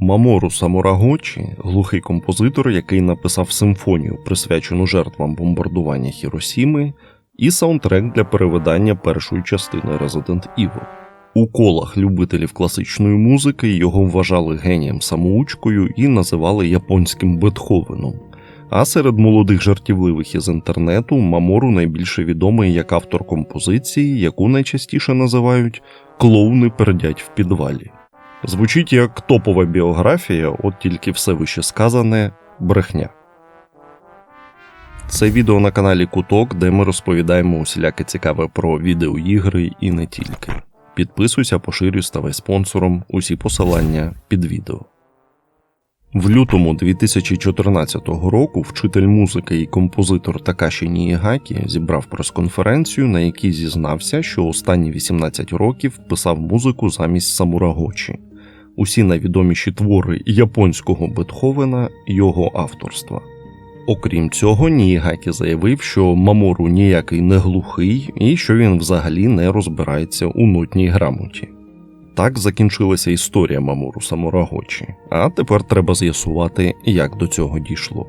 Мамору Самурагочі глухий композитор, який написав симфонію, присвячену жертвам бомбардування Хіросіми, і саундтрек для перевидання першої частини Resident Evil. У колах любителів класичної музики його вважали генієм самоучкою і називали японським Бетховеном. А серед молодих жартівливих із інтернету Мамору найбільше відомий як автор композиції, яку найчастіше називають Клоуни пердять в підвалі. Звучить як топова біографія, от тільки все вище сказане брехня. Це відео на каналі Куток, де ми розповідаємо усіляке цікаве про відеоігри і не тільки. Підписуйся, поширюй, ставай спонсором. Усі посилання під відео. В лютому 2014 року вчитель музики і композитор Такаші Нієгакі зібрав прес-конференцію, на якій зізнався, що останні 18 років писав музику замість Самурагочі. Усі найвідоміші твори японського Бетховена його авторства. Окрім цього, Нієгакі заявив, що Мамору ніякий не глухий і що він взагалі не розбирається у нотній грамоті. Так закінчилася історія Мамору Самурагочі, а тепер треба з'ясувати, як до цього дійшло.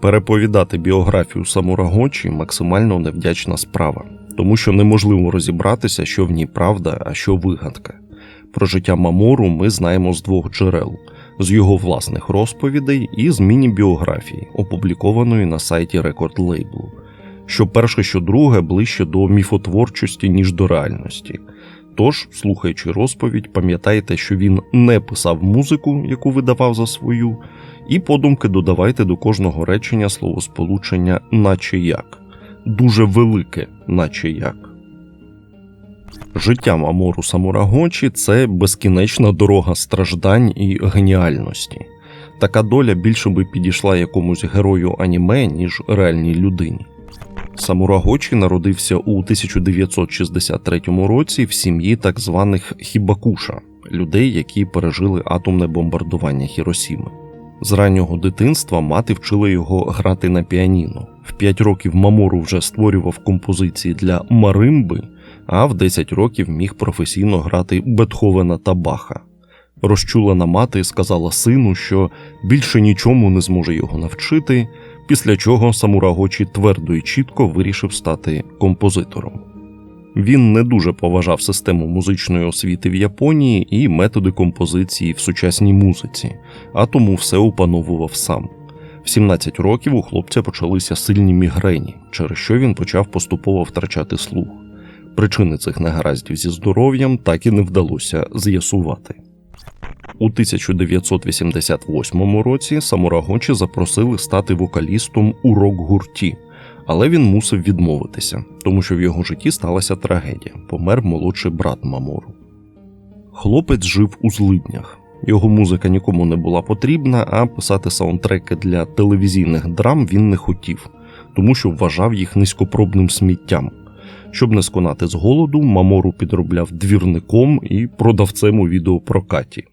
Переповідати біографію Самурагочі максимально невдячна справа, тому що неможливо розібратися, що в ній правда, а що вигадка. Про життя Мамору ми знаємо з двох джерел: з його власних розповідей і з міні-біографії, опублікованої на сайті Record Label. Що перше, що друге ближче до міфотворчості, ніж до реальності. Тож, слухаючи розповідь, пам'ятайте, що він не писав музику, яку видавав за свою, і подумки додавайте до кожного речення словосполучення наче як, дуже велике, наче як. Життя Мамору Самурагочі це безкінечна дорога страждань і геніальності. Така доля більше би підійшла якомусь герою аніме, ніж реальній людині. Самурагочі народився у 1963 році в сім'ї так званих хібакуша людей, які пережили атомне бомбардування Хіросіми. З раннього дитинства мати вчила його грати на піаніно. В 5 років Мамору вже створював композиції для маримби, а в 10 років міг професійно грати Бетховена та Баха. Розчулена мати сказала сину, що більше нічому не зможе його навчити, після чого Самурагочі твердо і чітко вирішив стати композитором. Він не дуже поважав систему музичної освіти в Японії і методи композиції в сучасній музиці, а тому все опановував сам. В 17 років у хлопця почалися сильні мігрені, через що він почав поступово втрачати слух. Причини цих негараздів зі здоров'ям так і не вдалося з'ясувати. У 1988 році Самурагочі запросили стати вокалістом у рок-гурті, але він мусив відмовитися, тому що в його житті сталася трагедія помер молодший брат Мамору. Хлопець жив у злиднях. Його музика нікому не була потрібна, а писати саундтреки для телевізійних драм він не хотів, тому що вважав їх низькопробним сміттям. Щоб не сконати з голоду, Мамору підробляв двірником і продавцем у відеопрокаті.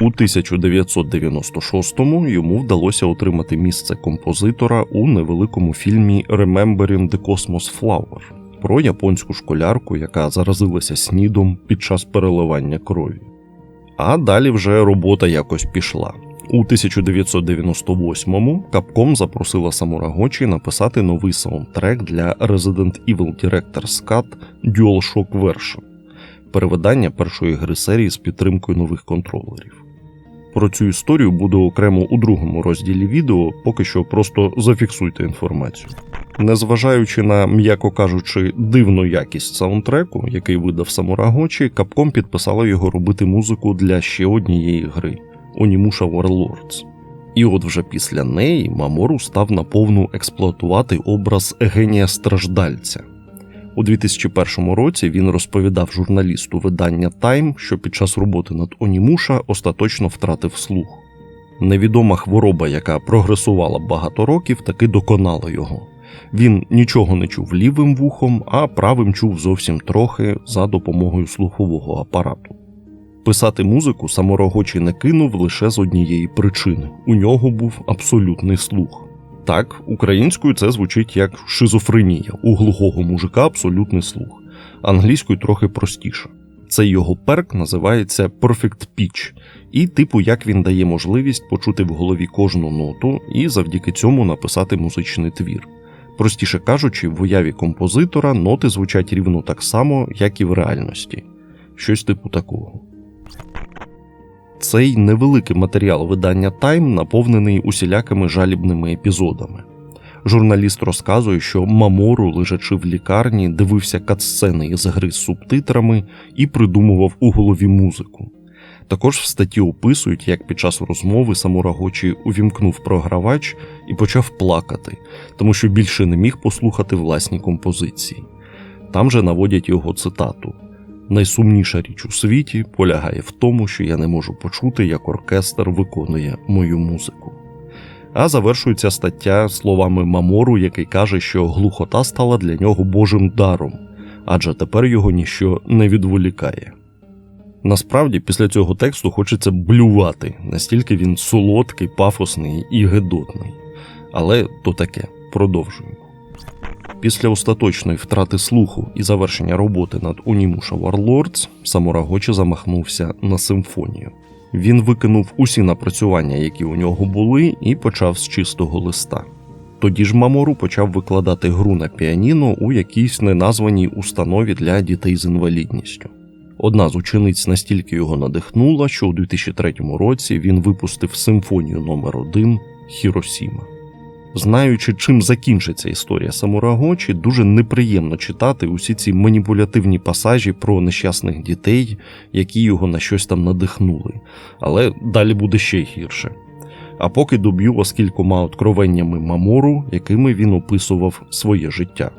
У 1996-му йому вдалося отримати місце композитора у невеликому фільмі Remembering the Cosmos Flower про японську школярку, яка заразилася снідом під час переливання крові. А далі вже робота якось пішла. У 1998-му Capcom запросила Самурагочі написати новий саундтрек для Resident Evil Director's Cut DualShock Version перевидання першої гри серії з підтримкою нових контролерів. Про цю історію буде окремо у другому розділі відео, поки що просто зафіксуйте інформацію. Незважаючи на, м'яко кажучи, дивну якість саундтреку, який видав Самурагочі, Capcom підписала його робити музику для ще однієї гри Онімуша Warlords. І от вже після неї Мамору став наповну експлуатувати образ генія страждальця. У 2001 році він розповідав журналісту видання Time, що під час роботи над Онімуша остаточно втратив слух. Невідома хвороба, яка прогресувала багато років, таки доконала його. Він нічого не чув лівим вухом, а правим чув зовсім трохи за допомогою слухового апарату. Писати музику саморогочий не кинув лише з однієї причини у нього був абсолютний слух. Так, українською це звучить як шизофренія. У глухого мужика абсолютний слух, англійською трохи простіше. Цей його перк називається Perfect Pitch, і типу як він дає можливість почути в голові кожну ноту і завдяки цьому написати музичний твір. Простіше кажучи, в уяві композитора ноти звучать рівно так само, як і в реальності. Щось типу такого. Цей невеликий матеріал видання Time наповнений усілякими жалібними епізодами. Журналіст розказує, що Мамору, лежачи в лікарні, дивився катсцени із гри з субтитрами і придумував у голові музику. Також в статті описують, як під час розмови Самурагочі увімкнув програвач і почав плакати, тому що більше не міг послухати власні композиції. Там же наводять його цитату: Найсумніша річ у світі полягає в тому, що я не можу почути, як оркестр виконує мою музику. А завершується стаття словами Мамору, який каже, що глухота стала для нього божим даром, адже тепер його ніщо не відволікає. Насправді, після цього тексту хочеться блювати, настільки він солодкий, пафосний і гедотний. Але то таке, продовжуємо. Після остаточної втрати слуху і завершення роботи над Унімуша Warlords Самурагочі замахнувся на симфонію. Він викинув усі напрацювання, які у нього були, і почав з чистого листа. Тоді ж Мамору почав викладати гру на піаніно у якійсь неназваній установі для дітей з інвалідністю. Одна з учениць настільки його надихнула, що у 2003 році він випустив симфонію номер 1 Хіросіма. Знаючи, чим закінчиться історія Самурагочі, дуже неприємно читати усі ці маніпулятивні пасажі про нещасних дітей, які його на щось там надихнули, але далі буде ще гірше. А поки доб'ю вас кількома откровеннями Мамору, якими він описував своє життя.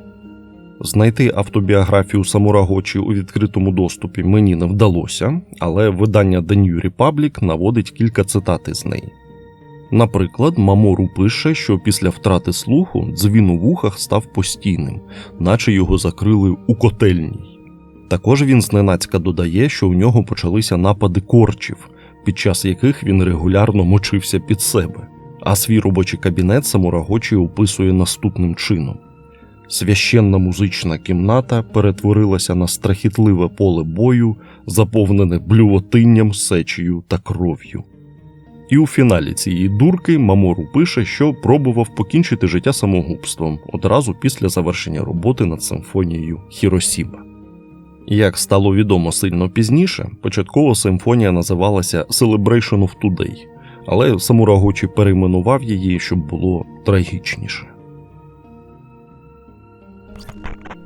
Знайти автобіографію Самурагочі у відкритому доступі мені не вдалося, але видання The New Republic наводить кілька цитат із неї. Наприклад, Мамору пише, що після втрати слуху дзвін у вухах став постійним, наче його закрили у котельній. Також він зненацька додає, що у нього почалися напади корчів, під час яких він регулярно мочився під себе, а свій робочий кабінет Самурагочі описує наступним чином. Священна музична кімната перетворилася на страхітливе поле бою, заповнене блювотинням, сечею та кров'ю. І у фіналі цієї дурки Мамору пише, що пробував покінчити життя самогубством одразу після завершення роботи над симфонією Хіросіма. Як стало відомо сильно пізніше, початково симфонія називалася Celebration of Today, але Самурагочі перейменував її, щоб було трагічніше.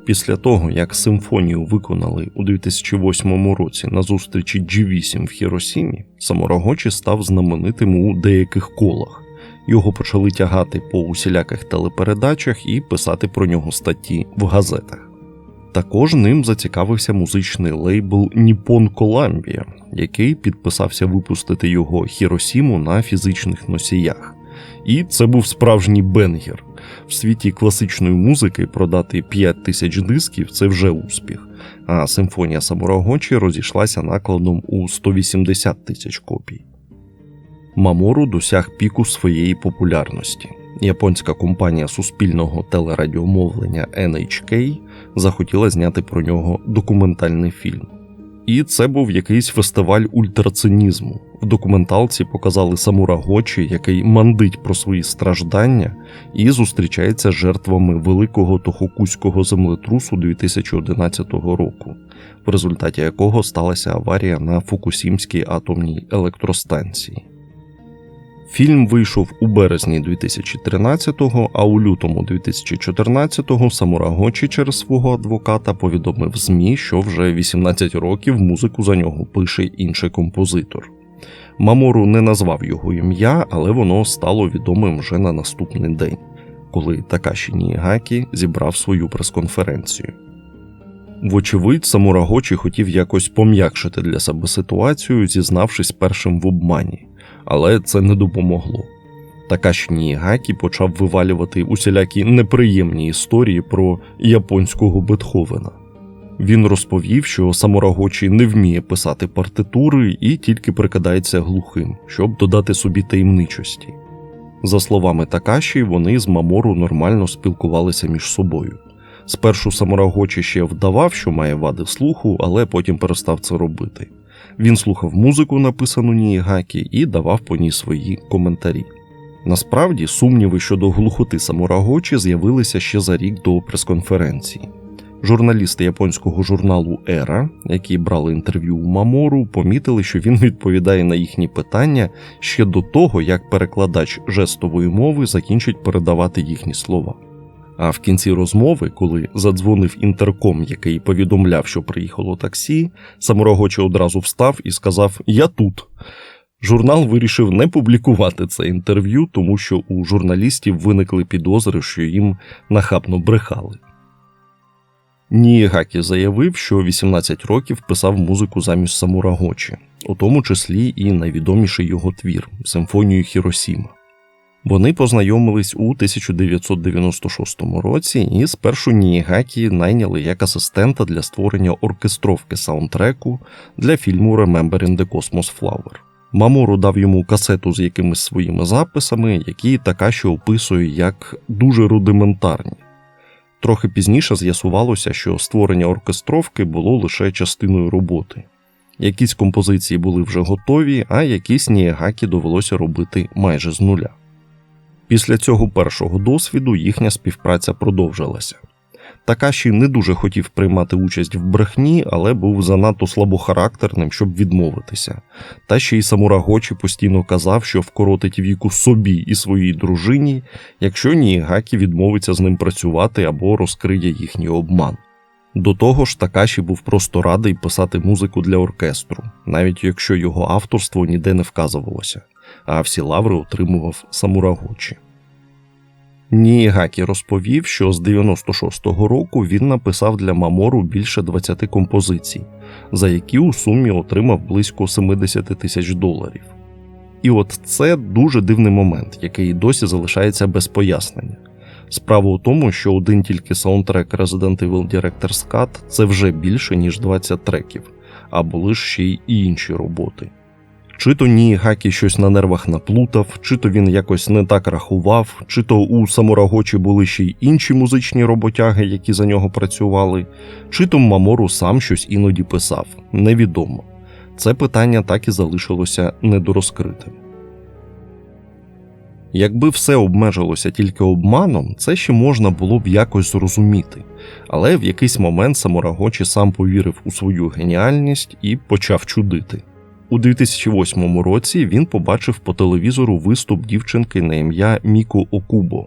Після того, як симфонію виконали у 2008 році на зустрічі G8 в Хіросімі, Самурагочі став знаменитим у деяких колах. Його почали тягати по усіляких телепередачах і писати про нього статті в газетах. Також ним зацікавився музичний лейбл Nippon Columbia, який підписався випустити його Хіросіму на фізичних носіях. І це був справжній бенгер. В світі класичної музики продати 5 тисяч дисків це вже успіх, а симфонія Самурагочі розійшлася накладом у 180 тисяч копій. Мамору досяг піку своєї популярності. Японська компанія суспільного телерадіомовлення NHK захотіла зняти про нього документальний фільм. І це був якийсь фестиваль ультрацинізму. В документалці показали Самура Гочі, який мандить про свої страждання і зустрічається з жертвами великого тохокуського землетрусу 2011 року, в результаті якого сталася аварія на Фукусімській атомній електростанції. Фільм вийшов у березні 2013-го, а у лютому 2014-го Самурагочі через свого адвоката повідомив ЗМІ, що вже 18 років музику за нього пише інший композитор. Мамору не назвав його ім'я, але воно стало відомим вже на наступний день, коли Такаші Нігакі зібрав свою прес-конференцію. Вочевидь, Самурагочі хотів якось пом'якшити для себе ситуацію, зізнавшись першим в обмані, але це не допомогло. Такаші Нігакі почав вивалювати усілякі неприємні історії про японського Бетховена. Він розповів, що Самурагочі не вміє писати партитури і тільки прикидається глухим, щоб додати собі таємничості. За словами Такаші, вони з Мамору нормально спілкувалися між собою. Спершу Самурагочі ще вдавав, що має вади слуху, але потім перестав це робити. Він слухав музику, написану Нієгакі, і давав по ній свої коментарі. Насправді, сумніви щодо глухоти Самурагочі з'явилися ще за рік до прес-конференції. Журналісти японського журналу Ера, які брали інтерв'ю у Мамору, помітили, що він відповідає на їхні питання ще до того, як перекладач жестової мови закінчить передавати їхні слова. А в кінці розмови, коли задзвонив інтерком, який повідомляв, що приїхало таксі, Самурагочі одразу встав і сказав: Я тут. Журнал вирішив не публікувати це інтерв'ю, тому що у журналістів виникли підозри, що їм нахабно брехали. Нієгакі заявив, що 18 років писав музику замість Самурагочі, у тому числі і найвідоміший його твір Симфонію Хіросіма. Вони познайомились у 1996 році і спершу Нієгакі найняли як асистента для створення оркестровки саундтреку для фільму Remembering the Cosmos Flower. Мамору дав йому касету з якимись своїми записами, які Такаші описує як дуже рудиментарні. Трохи пізніше з'ясувалося, що створення оркестровки було лише частиною роботи. Якісь композиції були вже готові, а якісь Нієгакі довелося робити майже з нуля. Після цього першого досвіду їхня співпраця продовжилася. Такаші не дуже хотів приймати участь в брехні, але був занадто слабохарактерним, щоб відмовитися. Та ще й Самурагочі постійно казав, що вкоротить віку собі і своїй дружині, якщо Нієгакі відмовиться з ним працювати або розкриє їхній обман. До того ж, Такаші був просто радий писати музику для оркестру, навіть якщо його авторство ніде не вказувалося, а всі лаври отримував Самурагочі. Нієгакі розповів, що з 96-го року він написав для Мамору більше 20 композицій, за які у сумі отримав близько 70 тисяч доларів. І от це дуже дивний момент, який досі залишається без пояснення. Справа у тому, що один тільки саундтрек Resident Evil Director's Cut – це вже більше, ніж 20 треків, а були ж ще й інші роботи. Чи то Нієгакі щось на нервах наплутав, чи то він якось не так рахував, чи то у Самурагочі були ще й інші музичні роботяги, які за нього працювали, чи то Мамору сам щось іноді писав. Невідомо. Це питання так і залишилося недорозкритим. Якби все обмежилося тільки обманом, це ще можна було б якось зрозуміти, але в якийсь момент Самурагочі сам повірив у свою геніальність і почав чудити. У 2008 році він побачив по телевізору виступ дівчинки на ім'я Міко Окубо.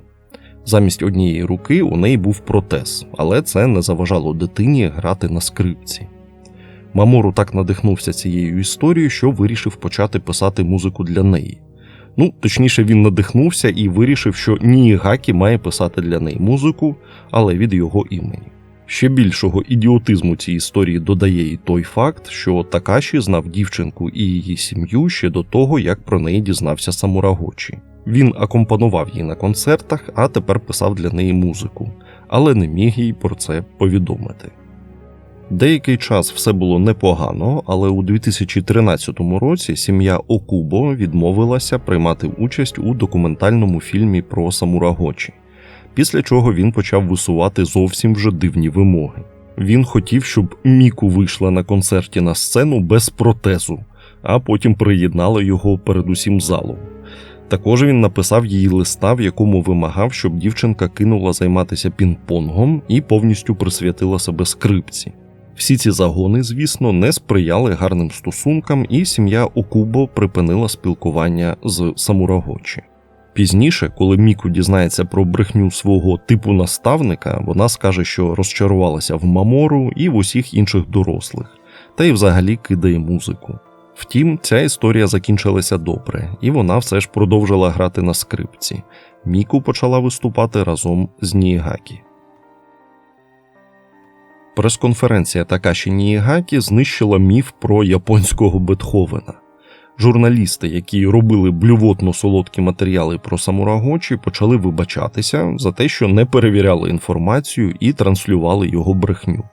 Замість однієї руки у неї був протез, але це не заважало дитині грати на скрипці. Мамору так надихнувся цією історією, що вирішив почати писати музику для неї. Ну, точніше, він надихнувся і вирішив, що Нієгакі має писати для неї музику, але від його імені. Ще більшого ідіотизму цій історії додає і той факт, що Такаші знав дівчинку і її сім'ю ще до того, як про неї дізнався Самурагочі. Він акомпанував їй на концертах, а тепер писав для неї музику, але не міг їй про це повідомити. Деякий час все було непогано, але у 2013 році сім'я Окубо відмовилася приймати участь у документальному фільмі про Самурагочі після чого він почав висувати зовсім вже дивні вимоги. Він хотів, щоб Міку вийшла на концерті на сцену без протезу, а потім приєднала його передусім залом. Також він написав їй листа, в якому вимагав, щоб дівчинка кинула займатися пінг-понгом і повністю присвятила себе скрипці. Всі ці загони, звісно, не сприяли гарним стосункам, і сім'я Окубо припинила спілкування з Самурагочі. Пізніше, коли Міку дізнається про брехню свого типу наставника, вона скаже, що розчарувалася в Мамору і в усіх інших дорослих, та й взагалі кидає музику. Втім, ця історія закінчилася добре, і вона все ж продовжила грати на скрипці. Міку почала виступати разом з Нієгакі. Прес-конференція Такаші Нієгакі знищила міф про японського Бетховена. Журналісти, які робили блювотно солодкі матеріали про Самурагочі, почали вибачатися за те, що не перевіряли інформацію і транслювали його брехню.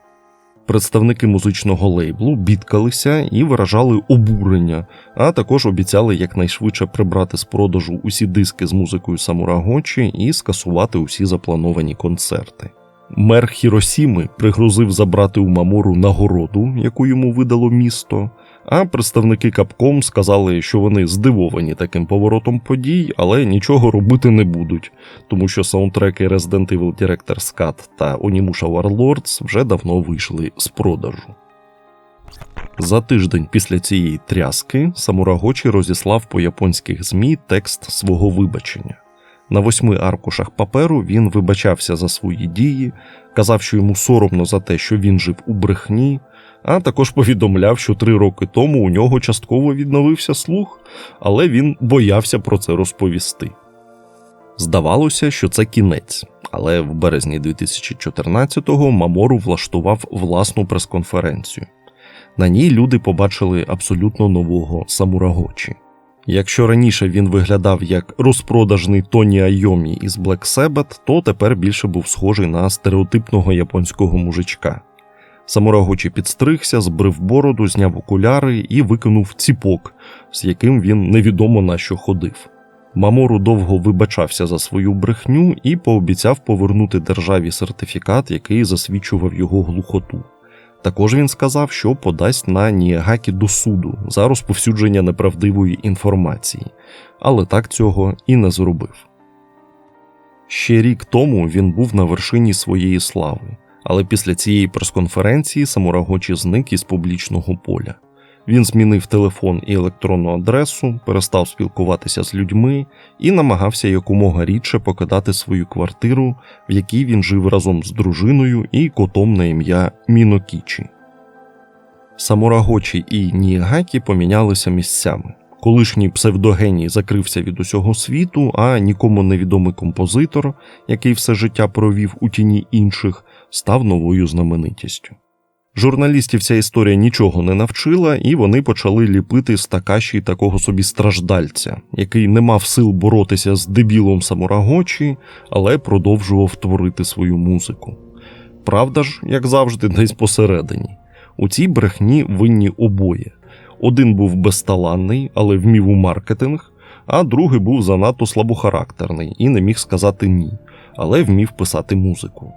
Представники музичного лейблу бідкалися і виражали обурення, а також обіцяли якнайшвидше прибрати з продажу усі диски з музикою Самурагочі і скасувати усі заплановані концерти. Мер Хіросіми пригрозив забрати у Мамору нагороду, яку йому видало місто. А представники Капком сказали, що вони здивовані таким поворотом подій, але нічого робити не будуть, тому що саундтреки Resident Evil Director's Cut та Onimusha Warlords вже давно вийшли з продажу. За тиждень після цієї тряски Самурагочі розіслав по японських ЗМІ текст свого вибачення. На восьми аркушах паперу він вибачався за свої дії, казав, що йому соромно за те, що він жив у брехні, а також повідомляв, що три роки тому у нього частково відновився слух, але він боявся про це розповісти. Здавалося, що це кінець, але в березні 2014-го Мамору влаштував власну прес-конференцію. На ній люди побачили абсолютно нового самурагочі. Якщо раніше він виглядав як розпродажний Тоні Айомі із Black Sabbath, то тепер більше був схожий на стереотипного японського мужичка. Самурагочі підстригся, збрив бороду, зняв окуляри і викинув ціпок, з яким він невідомо на що ходив. Мамору довго вибачався за свою брехню і пообіцяв повернути державі сертифікат, який засвідчував його глухоту. Також він сказав, що подасть на Ніагакі до суду за розповсюдження неправдивої інформації, але так цього і не зробив. Ще рік тому він був на вершині своєї слави, але після цієї прес-конференції Самурагочі зник із публічного поля. Він змінив телефон і електронну адресу, перестав спілкуватися з людьми і намагався якомога рідше покидати свою квартиру, в якій він жив разом з дружиною і котом на ім'я Мінокічі. Самурагочі і Нігакі помінялися місцями. Колишній псевдогеній закрився від усього світу, а нікому невідомий композитор, який все життя провів у тіні інших, став новою знаменитістю. Журналістів ця історія нічого не навчила, і вони почали ліпити з Такаші такого собі страждальця, який не мав сил боротися з дебілом Самурагочі, але продовжував творити свою музику. Правда ж, як завжди, десь посередині. У цій брехні винні обоє. Один був безталанний, але вмів у маркетинг, а другий був занадто слабохарактерний і не міг сказати ні, але вмів писати музику.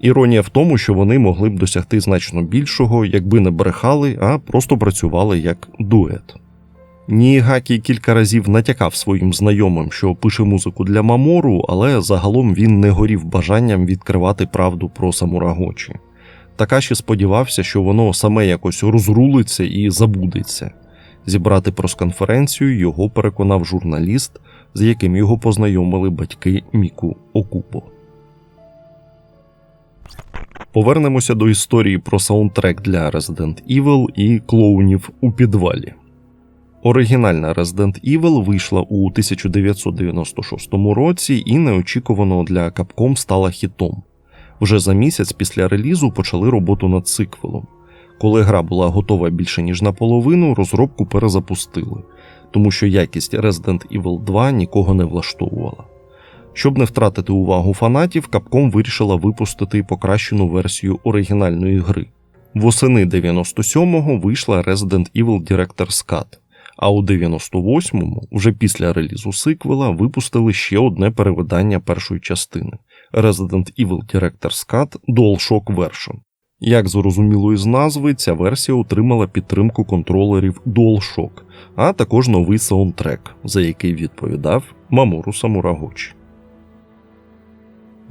Іронія в тому, що вони могли б досягти значно більшого, якби не брехали, а просто працювали як дует. Нігакі кілька разів натякав своїм знайомим, що пише музику для Мамору, але загалом він не горів бажанням відкривати правду про Самурагочі. Такаші сподівався, що воно саме якось розрулиться і забудеться. Зібрати прес-конференцію його переконав журналіст, з яким його познайомили батьки Міку Окупо. Повернемося до історії про саундтрек для Resident Evil і клоунів у підвалі. Оригінальна Resident Evil вийшла у 1996 році і неочікувано для Capcom стала хітом. Вже за місяць після релізу почали роботу над сиквелом. Коли гра була готова більше ніж наполовину, розробку перезапустили, тому що якість Resident Evil 2 нікого не влаштовувала. Щоб не втратити увагу фанатів, Capcom вирішила випустити покращену версію оригінальної гри. Восени 97-го вийшла Resident Evil Director's Cut, а у 98-му, вже після релізу сиквела, випустили ще одне перевидання першої частини Resident Evil Director's Cut DualShock Version. Як зрозуміло із назви, ця версія отримала підтримку контролерів DualShock, а також новий саундтрек, за який відповідав Мамору Самурагочі.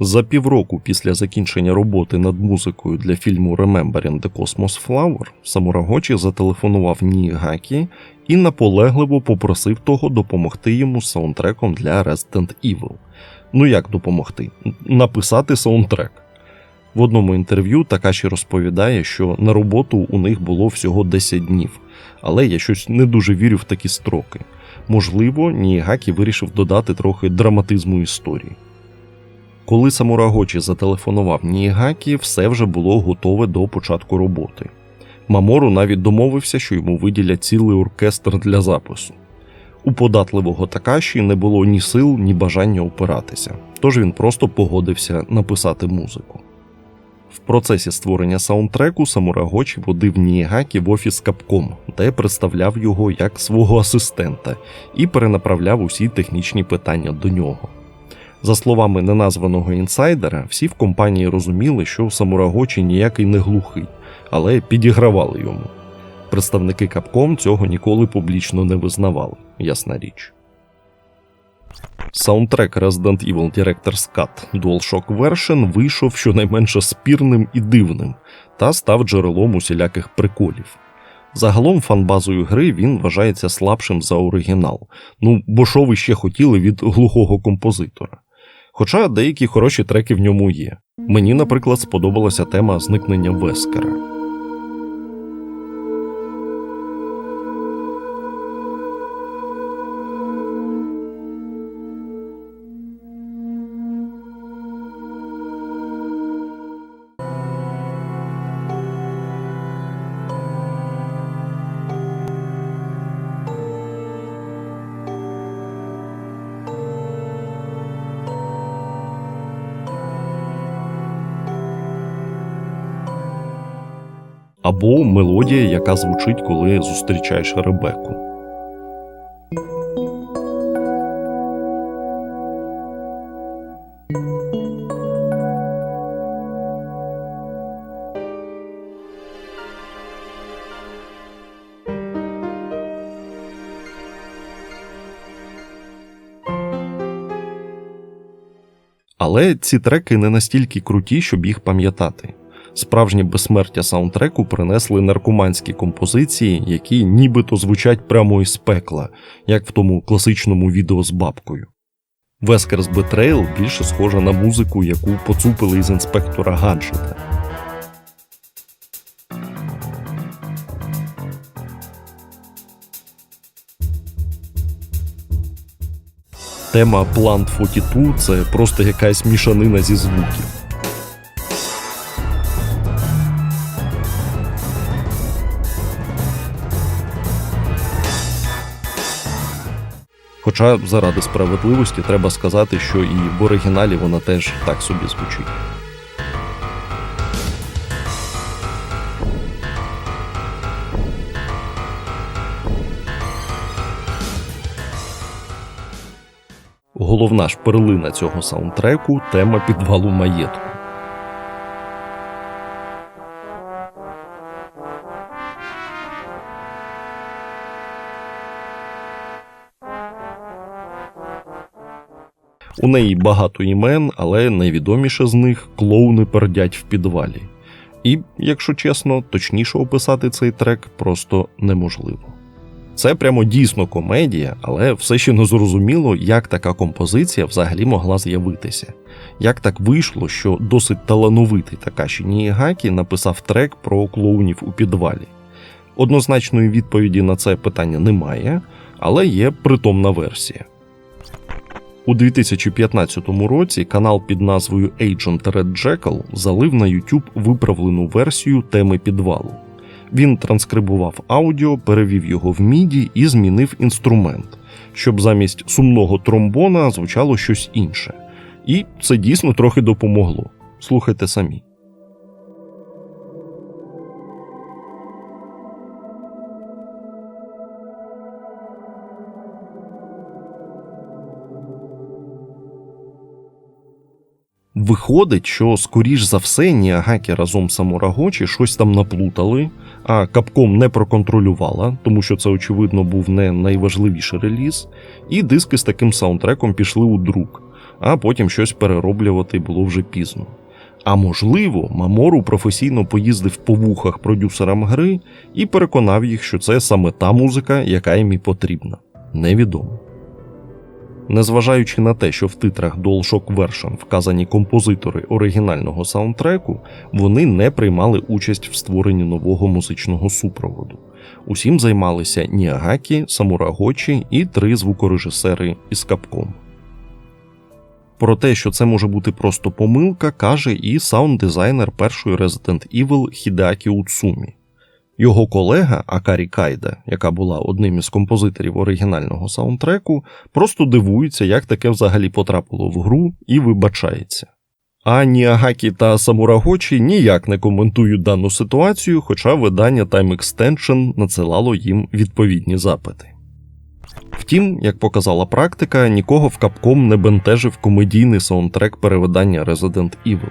За півроку після закінчення роботи над музикою для фільму Remembering the Cosmos Flower Самурагочі зателефонував Нігакі і наполегливо попросив того допомогти йому з саундтреком для Resident Evil. Ну як допомогти? Написати саундтрек. В одному інтерв'ю Такаші розповідає, що на роботу у них було всього 10 днів, але я щось не дуже вірю в такі строки. Можливо, Нігакі вирішив додати трохи драматизму історії. Коли Самурагочі зателефонував Нігакі, все вже було готове до початку роботи. Мамору навіть домовився, що йому виділять цілий оркестр для запису. У податливого Такаші не було ні сил, ні бажання опиратися, тож він просто погодився написати музику. В процесі створення саундтреку Самурагочі водив Нігакі в офіс Capcom, де представляв його як свого асистента і перенаправляв усі технічні питання до нього. За словами неназваного інсайдера, всі в компанії розуміли, що Самурагочі ніякий не глухий, але підігравали йому. Представники Capcom цього ніколи публічно не визнавали, ясна річ. Саундтрек Resident Evil Director's Cut DualShock Version вийшов щонайменше спірним і дивним та став джерелом усіляких приколів. Загалом фанбазою гри він вважається слабшим за оригінал. Ну, бо що ви ще хотіли від глухого композитора? Хоча деякі хороші треки в ньому є. Мені, наприклад, сподобалася тема зникнення Вескера. Або мелодія, яка звучить, коли зустрічаєш Ребеку. Але ці треки не настільки круті, щоб їх пам'ятати. Справжнє безсмертя саундтреку принесли наркоманські композиції, які нібито звучать прямо із пекла, як в тому класичному відео з бабкою. Вескерс Betrayal більше схожа на музику, яку поцупили із інспектора гаджета. Тема Plant 42 – це просто якась мішанина зі звуків. Хоча заради справедливості треба сказати, що і в оригіналі вона теж так собі звучить. Головна ж перлина цього саундтреку тема підвалу маєтку. У неї багато імен, але найвідоміше з них клоуни пердять в підвалі. І, якщо чесно, точніше описати цей трек просто неможливо. Це прямо дійсно комедія, але все ще не зрозуміло, як така композиція взагалі могла з'явитися. Як так вийшло, що досить талановитий Такаші Нієгакі написав трек про клоунів у підвалі. Однозначної відповіді на це питання немає, але є притомна версія. У 2015 році канал під назвою Agent Red Jackal залив на YouTube виправлену версію теми підвалу. Він транскрибував аудіо, перевів його в міді і змінив інструмент, щоб замість сумного тромбона звучало щось інше. І це дійсно трохи допомогло. Слухайте самі. Виходить, що, скоріш за все, Ніагакі разом з Самурагочі щось там наплутали, а Капком не проконтролювала, тому що це, очевидно, був не найважливіший реліз, і диски з таким саундтреком пішли у друк, а потім щось перероблювати було вже пізно. А можливо, Мамору професійно поїздив по вухах продюсерам гри і переконав їх, що це саме та музика, яка їм і потрібна. Невідомо. Незважаючи на те, що в титрах DualShock Version вказані композитори оригінального саундтреку, вони не приймали участь в створенні нового музичного супроводу. Усім займалися Ніагакі, Самурагочі і три звукорежисери із Capcom. Про те, що це може бути просто помилка, каже і саунд-дизайнер першої Resident Evil Хідакі Уцумі. Його колега Акарі Кайда, яка була одним із композиторів оригінального саундтреку, просто дивується, як таке взагалі потрапило в гру і вибачається. А Ніагакі та Самурагочі ніяк не коментують дану ситуацію, хоча видання Time Extension надсилало їм відповідні запити. Втім, як показала практика, нікого в капком не бентежив комедійний саундтрек перевидання Resident Evil.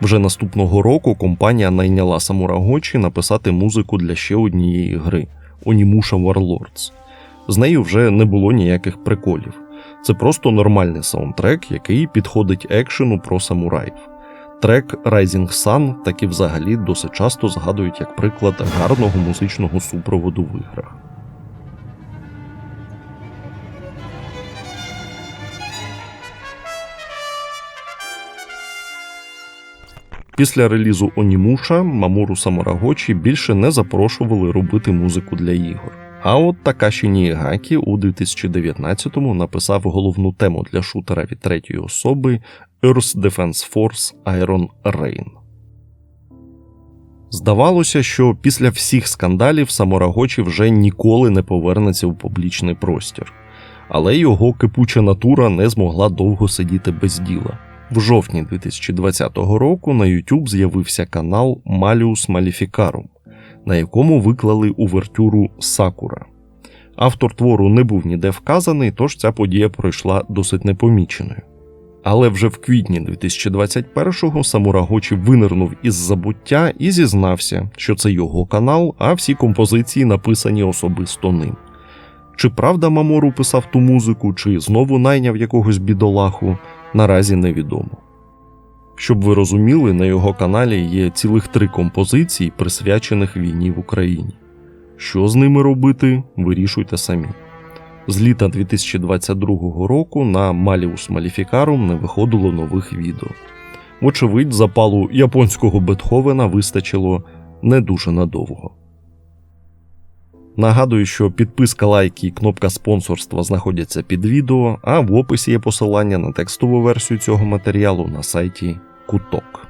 Вже наступного року компанія найняла Самурагочі написати музику для ще однієї гри Онімуша Warlords. З нею вже не було ніяких приколів. Це просто нормальний саундтрек, який підходить екшену про самураїв. Трек Rising Sun так і взагалі досить часто згадують як приклад гарного музичного супроводу в іграх. Після релізу Онімуша Мамору Самурагочі більше не запрошували робити музику для ігор. А от Такаші Нієгакі у 2019-му написав головну тему для шутера від третьої особи Earth Defense Force Iron Rain. Здавалося, що після всіх скандалів Самурагочі вже ніколи не повернеться в публічний простір, але його кипуча натура не змогла довго сидіти без діла. В жовтні 2020 року на YouTube з'явився канал Malleus Maleficarum, на якому виклали увертюру Сакура. Автор твору не був ніде вказаний, тож ця подія пройшла досить непоміченою. Але вже в квітні 2021-го Самурагочі винирнув із забуття і зізнався, що це його канал, а всі композиції написані особисто ним. Чи правда Мамору писав ту музику, чи знову найняв якогось бідолаху, наразі невідомо. Щоб ви розуміли, на його каналі є цілих три композиції, присвячених війні в Україні. Що з ними робити, вирішуйте самі. З літа 2022 року на Malleus Maleficarum не виходило нових відео. Вочевидь, запалу японського Бетховена вистачило не дуже надовго. Нагадую, що підписка, лайки і кнопка спонсорства знаходяться під відео, а в описі є посилання на текстову версію цього матеріалу на сайті Куток.